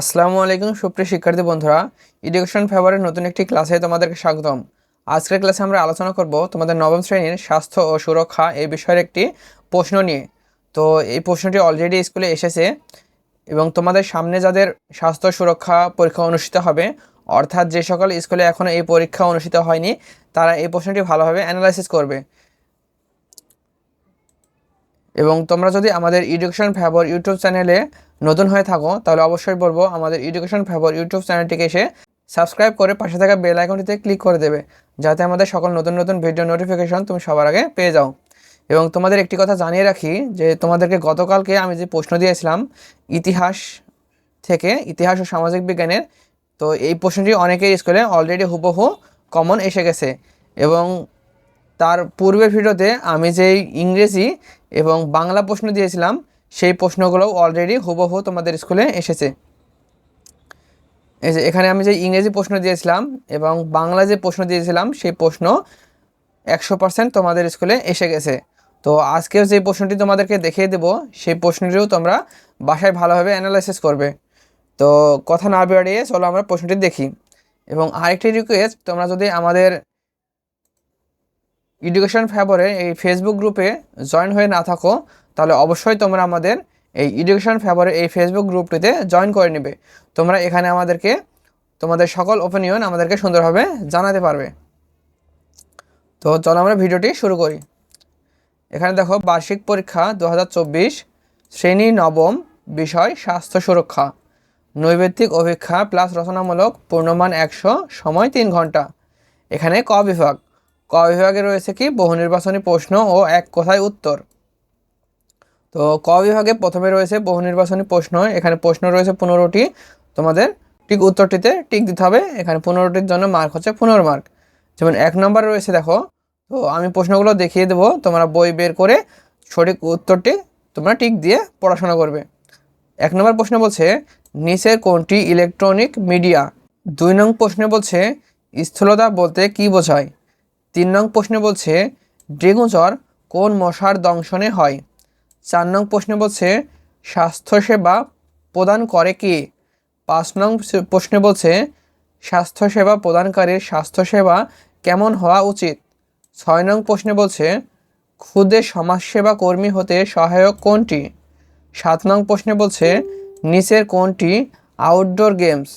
আসসালামু আলাইকুম, সুপ্রিয় শিক্ষার্থী বন্ধুরা। এডুকেশন ফেভারের নতুন একটি ক্লাসে তোমাদেরকে স্বাগতম। আজকের ক্লাসে আমরা আলোচনা করব তোমাদের নবম শ্রেণির স্বাস্থ্য ও সুরক্ষা এই বিষয়ের একটি প্রশ্ন নিয়ে। তো এই প্রশ্নটি অলরেডি স্কুলে এসেছে এবং তোমাদের সামনে যাদের স্বাস্থ্য সুরক্ষা পরীক্ষা অনুষ্ঠিত হবে, অর্থাৎ যে সকল স্কুলে এখনও এই পরীক্ষা অনুষ্ঠিত হয়নি, তারা এই প্রশ্নটি ভালোভাবে অ্যানালাইসিস করবে। এবং তোমরা যদি আমাদের এডুকেশন ফেভার ইউটিউব চ্যানেলে নতুন হয়ে থাকো, তাহলে অবশ্যই বলব আমাদের এডুকেশন ফেভার ইউটিউব চ্যানেলটিকে এসে সাবস্ক্রাইব করে পাশে থাকা বেল আইকনটিতে ক্লিক করে দেবে, যাতে আমাদের সকল নতুন নতুন ভিডিও নোটিফিকেশন তুমি সবার আগে পেয়ে যাও। এবং তোমাদের একটি কথা জানিয়ে রাখি, যে তোমাদেরকে গতকালকে আমি যে প্রশ্ন দিয়েছিলাম ইতিহাস থেকে, ইতিহাস ও সামাজিক বিজ্ঞানের, তো এই প্রশ্নটি অনেকের স্কুলে অলরেডি হুবহু কমন এসে গেছে। এবং তার পূর্বের ভিডিওতে আমি যেই ইংরেজি এবং বাংলা প্রশ্ন দিয়েছিলাম সেই প্রশ্নগুলোও অলরেডি হুবহু তোমাদের স্কুলে এসেছে। এই যে এখানে আমি যে ইংরেজি প্রশ্ন দিয়েছিলাম এবং বাংলা যে প্রশ্ন দিয়েছিলাম, সেই প্রশ্ন একশো পার্সেন্ট তোমাদের স্কুলে এসে গেছে। তো আজকেও যে প্রশ্নটি তোমাদেরকে দেখিয়ে দেবো, সেই প্রশ্নটিও তোমরা বাসায় ভালোভাবে অ্যানালাইসিস করবে। তো কথা না বেরিয়ে চলো আমরা প্রশ্নটি দেখি। এবং আরেকটি রিকোয়েস্ট তোমরা যদি আমাদের এডুকেশন ফেভারে এই ফেসবুক গ্রুপে জয়েন হয়ে না থাকো, তাহলে অবশ্যই তোমরা আমাদের এই এডুকেশন ফেভারের এই ফেসবুক গ্রুপটিতে জয়েন করে নেবে। তোমরা এখানে আমাদেরকে, তোমাদের সকল ওপিনিয়ন আমাদেরকে সুন্দরভাবে জানাতে পারবে। তো চলো আমরা ভিডিওটি শুরু করি। এখানে দেখো, বার্ষিক পরীক্ষা দু হাজার চব্বিশ, শ্রেণি নবম, বিষয় স্বাস্থ্য সুরক্ষা। নৈবেত্তিক অপেক্ষা প্লাস রচনামূলক পূর্ণমান একশো সময় তিন ঘণ্টা। এখানে ক বিভাগ? ক বিভাগে রয়েছে কি? বহু নির্বাচনী প্রশ্ন ও এক কথায় উত্তর। তো ক বিভাগে প্রথমে রয়েছে বহু নির্বাচনী প্রশ্ন। এখানে প্রশ্ন রয়েছে পনেরোটি। তোমাদের ঠিক উত্তরটিতে টিক দিতে হবে। এখানে পনেরোটির জন্য মার্ক হচ্ছে পনেরো মার্ক যেমন এক নম্বর রয়েছে, দেখো। তো আমি প্রশ্নগুলো দেখিয়ে দেবো। তোমরা বই বের করে সঠিক উত্তরটি তোমরা টিক দিয়ে পড়াশোনা করবে। এক নম্বর প্রশ্ন বলছে, নিচের কোনটি ইলেকট্রনিক মিডিয়া দুই নং প্রশ্নে বলছে, স্থূলতা বলতে কি বোঝায়? তিন নং প্রশ্নে বলছে ডেঙ্গু জ্বর কোন মশার দংশনে হয়? চার নং প্রশ্নে বলছে, স্বাস্থ্যসেবা প্রদান করে কি? পাঁচ নং প্রশ্নে বলছে, স্বাস্থ্যসেবা প্রদানকারীর স্বাস্থ্যসেবা কেমন হওয়া উচিত? ছয় নং প্রশ্নে বলছে, ক্ষুদে সমাজসেবা কর্মী হতে সহায়ক কোনটি? সাত নং প্রশ্নে বলছে, নিচের কোনটি? Outdoor games.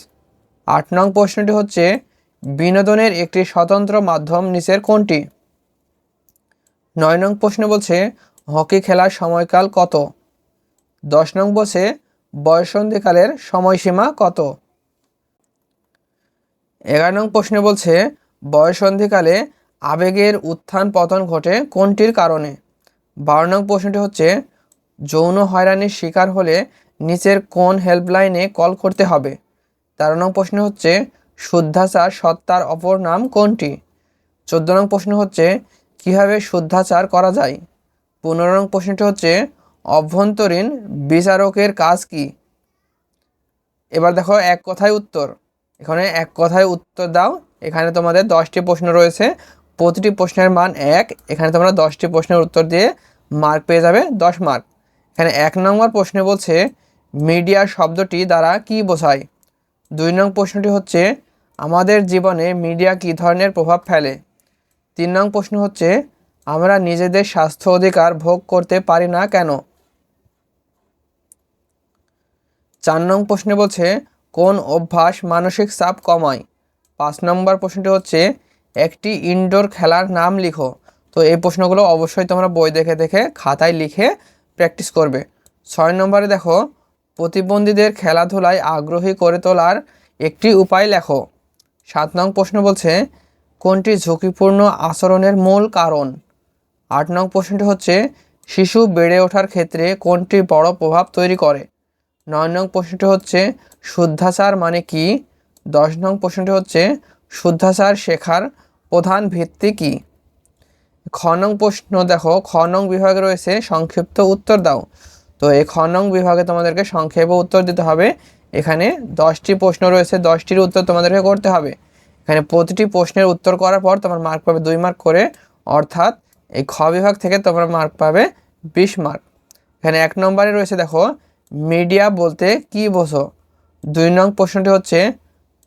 আট নং প্রশ্নটি হচ্ছে বিনোদনের একটি স্বতন্ত্র মাধ্যম নিচের কোনটি? নয় নং প্রশ্ন বলছে, হকি খেলার সময়কাল কত? দশ নং বলছে, বয়সন্ধিকালের সময়সীমা কত? এগারো নং প্রশ্নে বলছে, বয়সন্ধিকালে আবেগের উত্থান পতন ঘটে কোনটির কারণে? বারো নং প্রশ্নটি হচ্ছে, যৌন হয়রানির শিকার হলে নিচের কোন হেল্পলাইনে কল করতে হবে? তেরো নং প্রশ্ন হচ্ছে শুদ্ধাচার সত্তার অপর নাম কোনটি? চোদ্দ নং প্রশ্ন হচ্ছে, কীভাবে শুদ্ধাচার করা যায়? পনেরো নং প্রশ্নটি হচ্ছে, অভ্যন্তরীণ বিচারকের কাজ কি? এবার দেখো, এক কথায় উত্তর। এখানে এক কথায় উত্তর দাও। এখানে তোমাদের দশটি প্রশ্ন রয়েছে। প্রতিটি প্রশ্নের মান এক। এখানে তোমরা দশটি প্রশ্নের উত্তর দিয়ে মার্ক পেয়ে যাবে দশ মার্ক এখানে এক নম্বর প্রশ্নে বলছে মিডিয়া শব্দটি দ্বারা কি বোঝায়? দুই নং প্রশ্নটি হচ্ছে আমাদের জীবনে মিডিয়া কী ধরনের প্রভাব ফেলে? তিন নং প্রশ্ন হচ্ছে, আমরা নিজেদের স্বাস্থ্য অধিকার ভোগ করতে পারি না কেন? চার নং প্রশ্নে বলছে, কোন অভ্যাস মানসিক চাপ কমায়? পাঁচ নম্বর প্রশ্নটি হচ্ছে, একটি ইনডোর খেলার নাম লিখো। তো এই প্রশ্নগুলো অবশ্যই তোমরা বই দেখে দেখে খাতায় লিখে প্র্যাকটিস করবে। ছয় নম্বরে দেখো, প্রতিবন্ধীদের খেলাধুলায় আগ্রহী করে তোলার একটি উপায় লেখো। সাত নং প্রশ্ন বলছে, কোনটি ঝুঁকিপূর্ণ আচরণের মূল কারণ? আট নং প্রশ্নটি হচ্ছে, শিশু বেড়ে ওঠার ক্ষেত্রে কোনটি বড় প্রভাব তৈরি করে? নয় নং প্রশ্নটি হচ্ছে, শুদ্ধাচার মানে কি? দশ নং প্রশ্নটি হচ্ছে, শুদ্ধাচার শেখার প্রধান ভিত্তি কি? খ নং প্রশ্ন দেখো, খ নং বিভাগে রয়েছে সংক্ষিপ্ত উত্তর দাও। তো এই খ নং বিভাগে তোমাদেরকে সংক্ষেপে উত্তর দিতে হবে। এখানে দশটি প্রশ্ন রয়েছে, দশটির উত্তর তোমাদেরকে করতে হবে। এখানে প্রতিটি প্রশ্নের উত্তর করার পর তোমার মার্ক পাবে দুই মার্ক করে, অর্থাৎ এই খ বিভাগ থেকে তোমরা মার্ক পাবে বিশ মার্ক এখানে এক নম্বরে রয়েছে দেখো মিডিয়া বলতে কি বোঝো? দুই নং প্রশ্নটি হচ্ছে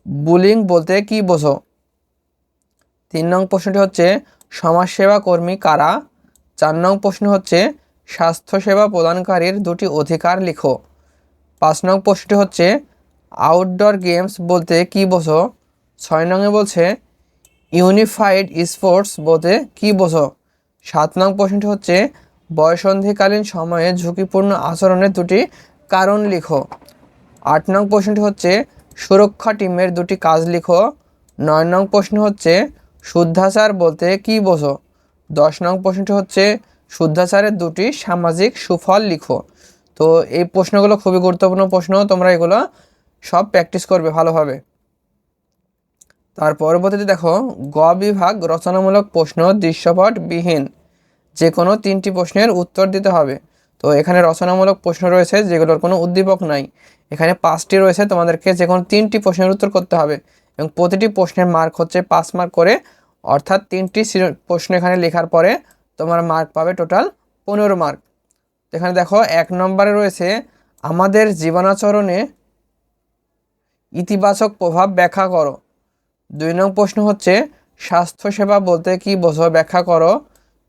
বুলিং বলতে কি বোঝো? তিন নং প্রশ্নটি হচ্ছে, সমাজসেবা কর্মী কারা? চার নং প্রশ্ন হচ্ছে, স্বাস্থ্যসেবা প্রদানকারীর দুটি অধিকার লিখো। পাঁচ নং প্রশ্নটি হচ্ছে আউটডোর গেমস বলতে কি বোঝো? ছয় নংয়ে বলছে ইউনিফাইড স্পোর্টস বলতে কি বোঝো? সাত নং প্রশ্নটি হচ্ছে, বয়সন্ধিকালীন সময়ে ঝুঁকিপূর্ণ আচরণের দুটি কারণ লিখো। আট নং প্রশ্নটি হচ্ছে, সুরক্ষা টিমের দুটি কাজ লিখো। নয় নং প্রশ্ন হচ্ছে, শুদ্ধাচার বলতে কি বোঝো? দশ নং প্রশ্নটি হচ্ছে, শুদ্ধাচারের দুটি সামাজিক সুফল লিখো। তো এই প্রশ্নগুলো খুবই গুরুত্বপূর্ণ প্রশ্ন। তোমরা এগুলো সব প্র্যাকটিস করবে ভালোভাবে। তার পরবর্তীতে দেখো, গ বিভাগ রচনামূলক প্রশ্ন দৃশ্যপট বিহীন যে কোনো তিনটি প্রশ্নের উত্তর দিতে হবে। তো এখানে রচনামূলক প্রশ্ন রয়েছে, যেগুলোর কোনো উদ্দীপক নাই। এখানে পাঁচটি রয়েছে, তোমাদেরকে যে কোনো তিনটি প্রশ্নের উত্তর করতে হবে। এবং প্রতিটি প্রশ্নের মার্ক হচ্ছে পাঁচ মার্ক করে, অর্থাৎ তিনটি প্রশ্ন এখানে লেখার পরে তোমার মার্ক পাবে টোটাল পনেরো মার্ক এখানে দেখো, এক নম্বরে রয়েছে, আমাদের জীবনাচরণে ইতিবাচক প্রভাব ব্যাখ্যা করো। দুই নং প্রশ্ন হচ্ছে, স্বাস্থ্যসেবা বলতে কি বোঝো ব্যাখ্যা করো?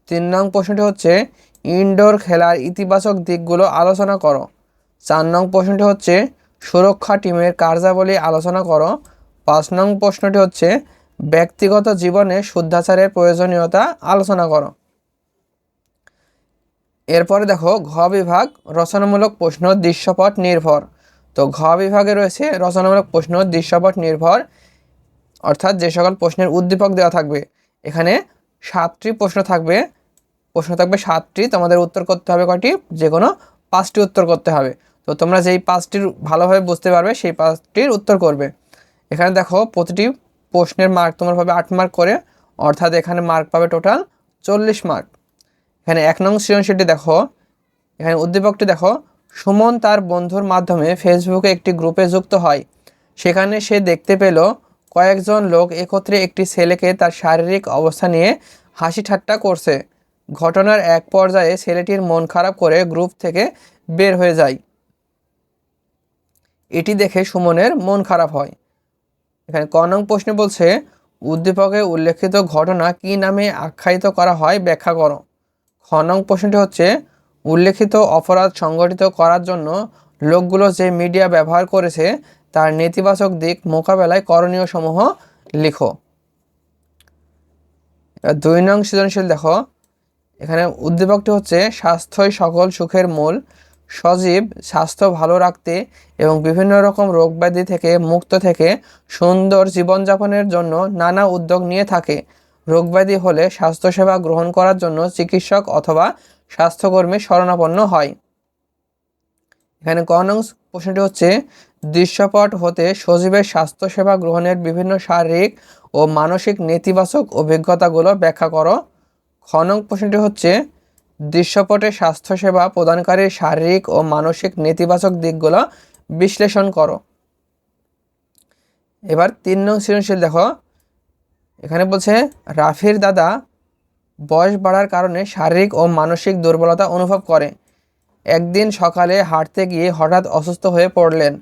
তিন নং প্রশ্নটি হচ্ছে ইনডোর খেলার ইতিবাচক দিকগুলো আলোচনা করো। চার নং প্রশ্নটি হচ্ছে, সুরক্ষা টিমের কার্যাবলী আলোচনা করো। পাঁচ নং প্রশ্নটি হচ্ছে, ব্যক্তিগত জীবনে শুদ্ধাচারের প্রয়োজনীয়তা আলোচনা করো। এরপরে দেখো ঘ বিভাগ রচনামূলক প্রশ্ন দৃশ্যপট নির্ভর। তো ঘ বিভাগে রয়েছে রচনামূলক প্রশ্ন দৃশ্যপট নির্ভর, অর্থাৎ যে সকল প্রশ্নের উদ্দীপক দেওয়া থাকবে, এখানে সাতটি প্রশ্ন থাকবে। প্রশ্ন থাকবে সাতটি, তোমাদের উত্তর করতে হবে কটি যে কোনো পাঁচটি উত্তর করতে হবে। তো তোমরা যেই পাঁচটির ভালোভাবে বুঝতে পারবে, সেই পাঁচটির উত্তর করবে। এখানে দেখো প্রতিটি প্রশ্নের মার্ক তোমার পাবে আট মার্ক করে, অর্থাৎ এখানে মার্ক পাবে টোটাল চল্লিশ মার্ক। এখানে এক নং সৃজনশীলটি দেখো। এখানে উদ্দীপকটি দেখো। সুমন তার বন্ধুর মাধ্যমে ফেসবুকে একটি গ্রুপে যুক্ত হয়। সেখানে সে দেখতে পেল কয়েকজন লোক একত্রে একটি ছেলেকে তার শারীরিক অবস্থা নিয়ে হাসি ঠাট্টা করছে। ঘটনার এক পর্যায়ে ছেলেটির মন খারাপ করে গ্রুপ থেকে বের হয়ে যায়। এটি দেখে সুমনের মন খারাপ হয়। এখানে ক নং প্রশ্নে বলছে, উদ্দীপকে উল্লেখিত ঘটনা কি নামে আখ্যায়িত করা হয়? ব্যাখ্যা করো। খ নং প্রশ্নটি হচ্ছে, উল্লেখিত অপরাধ সংগঠিত করার জন্য লোকগুলো যে মিডিয়া ব্যবহার করেছে, তার নেতিবাচক দিক মোকাবেলায় করণীয় সমূহ লিখো। দুই নং সৃজনশীল দেখো। এখানে উদ্দীপকটি হচ্ছে, স্বাস্থ্যই সকল সুখের মূল, সজীব, স্বাস্থ্য ভালো রাখতে এবং বিভিন্ন রকম রোগব্যাধি থেকে মুক্ত থেকে সুন্দর জীবনযাপনের জন্য নানা উদ্যোগ নিয়ে থাকে। রোগব্যাধি হলে স্বাস্থ্যসেবা গ্রহণ করার জন্য চিকিৎসক অথবা স্বাস্থ্যকর্মী শরণাপন্ন হয়। এখানে ক নং প্রশ্নটি হচ্ছে, দৃশ্যপট হতে সজীবের স্বাস্থ্যসেবা গ্রহণের বিভিন্ন শারীরিক ও মানসিক নেতিবাচক অভিজ্ঞতাগুলো ব্যাখ্যা করো। খনং প্রশ্নটি হচ্ছে, দৃশ্যপটে স্বাস্থ্যসেবা প্রদানকারীর শারীরিক ও মানসিক নেতিবাচক দিকগুলো বিশ্লেষণ করো। এবার তিন নং সৃজনশীল দেখো। এখানে বলছে, রাফির দাদা বয়স বাড়ার কারণে শারীরিক ও মানসিক দুর্বলতা অনুভব করে। একদিন সকালে হাঁটতে গিয়ে হঠাৎ অসুস্থ হয়ে পড়লেন,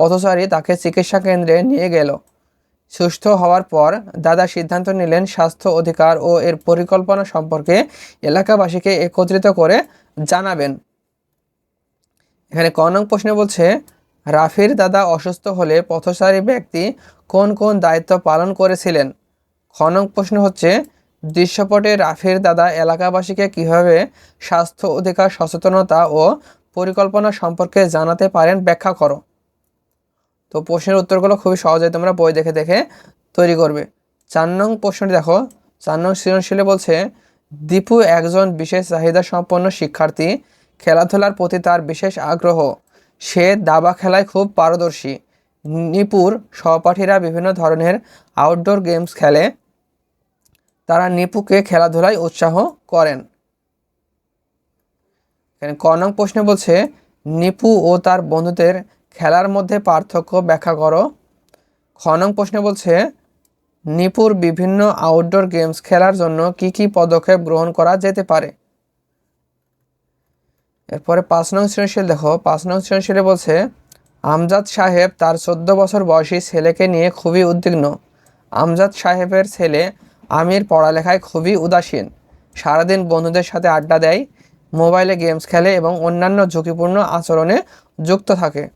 পথচারী তাকে চিকিৎসা কেন্দ্রে নিয়ে গেল। সুস্থ হওয়ার পর দাদা সিদ্ধান্ত নিলেন, স্বাস্থ্য অধিকার ও এর পরিকল্পনা সম্পর্কে এলাকাবাসীকে একত্রিত করে জানাবেন। এখানে ক নং প্রশ্নে বলছে, রাফির দাদা অসুস্থ হলে পথচারী ব্যক্তি কোন কোন দায়িত্ব পালন করেছিলেন? নং প্রশ্ন হচ্ছে, দৃশ্যপটে রাফির দাদা এলাকাবাসীকে কীভাবে স্বাস্থ্য অধিকার, সচেতনতা ও পরিকল্পনা সম্পর্কে জানাতে পারেন ব্যাখ্যা করো? তো প্রশ্নের উত্তরগুলো খুবই সহজে তোমরা বই দেখে দেখে তৈরি করবে। চার নং প্রশ্নটি দেখো, চার নং সৃজনশীলে বলছে, দীপু একজন বিশেষ চাহিদা সম্পন্ন শিক্ষার্থী, খেলাধুলার প্রতি তার বিশেষ আগ্রহ। সে দাবা খেলায় খুব পারদর্শী। নিপুর সহপাঠীরা বিভিন্ন ধরনের আউটডোর গেমস খেলে। তারা নিপুকে খেলাধুলায় উৎসাহ করেন। এখানে ক নং প্রশ্নে বলছে, নিপু ও তার বন্ধুদের খেলার মধ্যে পার্থক্য ব্যাখ্যা করো। খ নং প্রশ্নে বলছে, নিপুর বিভিন্ন আউটডোর গেমস খেলার জন্য কি কি পদক্ষেপ গ্রহণ করা যেতে পারে? এরপরে পাঁচ নং সৃজনশীল দেখো। পাঁচ নং সৃজনশীলে বলছে, আমজাদ সাহেব তার চোদ্দ বছর বয়সী ছেলেকে নিয়ে খুবই উদ্বিগ্ন। আমজাদ সাহেবের ছেলে আমির পড়ালেখায় খুবই উদাসীন। সারাদিন বন্ধুদের সাথে আড্ডা দেয়, মোবাইলে গেমস খেলে এবং অন্যান্য ঝুঁকিপূর্ণ আচরণে যুক্ত থাকে।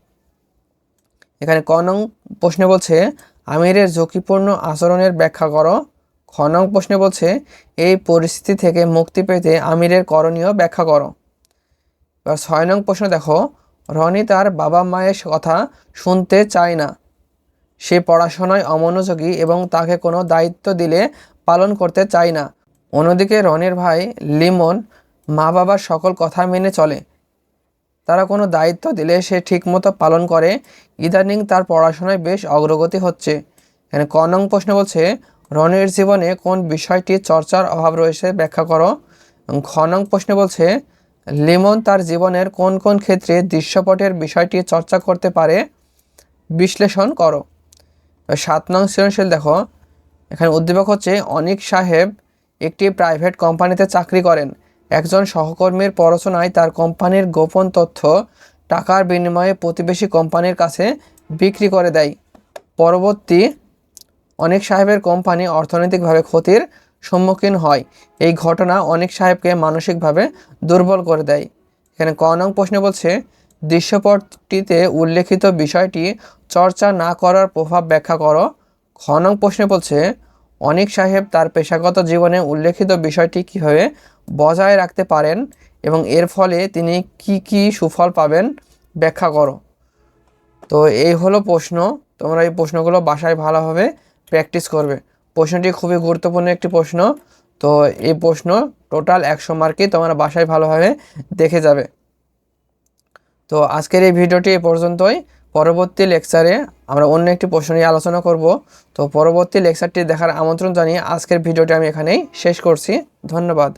এখানে ক নং প্রশ্নে বলছে, আমিরের ঝুঁকিপূর্ণ আচরণের ব্যাখ্যা করো। খ নং প্রশ্নে বলছে, এই পরিস্থিতি থেকে মুক্তি পেতে আমিরের করণীয় ব্যাখ্যা করো। এবার ছয় নং প্রশ্ন দেখো, রনি তার বাবা মায়ের কথা শুনতে চায় না। সে পড়াশোনায় অমনোযোগী এবং তাকে কোনো দায়িত্ব দিলে পালন করতে চায় না। অন্যদিকে রনির ভাই লিমন মা বাবার সকল কথা মেনে চলে। তারা কোনো দায়িত্ব দিলে সে ঠিকমতো পালন করে। ইদানিং তার পড়াশোনায় বেশ অগ্রগতি হচ্ছে। এখানে ক নং প্রশ্ন বলছে, রনির জীবনে কোন বিষয়টি চর্চার অভাব রয়েছে ব্যাখ্যা করো। খ নং প্রশ্নে বলছে, লিমন তার জীবনের কোন কোন ক্ষেত্রে দৃশ্যপটের বিষয়টি চর্চা করতে পারে? বিশ্লেষণ করো। সাত নং সৃজনশীল দেখো। এখানে উদ্দীপক হচ্ছে, অনিক সাহেব একটি প্রাইভেট কোম্পানিতে চাকরি করেন। একজন সহকর্মীর পড়াশোনায় তার কোম্পানির গোপন তথ্য টাকার বিনিময়ে প্রতিবেশী কোম্পানির কাছে বিক্রি করে দেয়। পরবর্তী অনেক সাহেবের কোম্পানি অর্থনৈতিকভাবে ক্ষতির সম্মুখীন হয়। এই ঘটনা অনেক সাহেবকে মানসিকভাবে দুর্বল করে দেয়। এখানে ক নং প্রশ্নে বলছে, দৃশ্যপটটিতে উল্লেখিত বিষয়টি চর্চা না করার প্রভাব ব্যাখ্যা করো। খ নং প্রশ্নে বলছে, অনেক সাহেব তার পেশাগত জীবনে উল্লেখিত বিষয়টি কীভাবে বজায় রাখতে পারেন এবং এর ফলে তিনি কি কি সুফল পাবেন, ব্যাখ্যা করো। তো এই হলো প্রশ্ন, তোমরা এই প্রশ্নগুলো বাসায় ভালোভাবে প্র্যাকটিস করবে। প্রশ্নটি খুবই গুরুত্বপূর্ণ একটি প্রশ্ন, তো এই প্রশ্ন টোটাল একশো মার্কই তোমরা বাসায় ভালোভাবে দেখে যাবে। তো আজকের এই ভিডিওটি এ পর্যন্তই। পরবর্তী লেকচারে আমরা অন্য একটি প্রশ্ন নিয়ে আলোচনা করব। তো পরবর্তী লেকচারটি দেখার আমন্ত্রণ জানিয়ে আজকের ভিডিওটি আমি এখানেই শেষ করছি। ধন্যবাদ।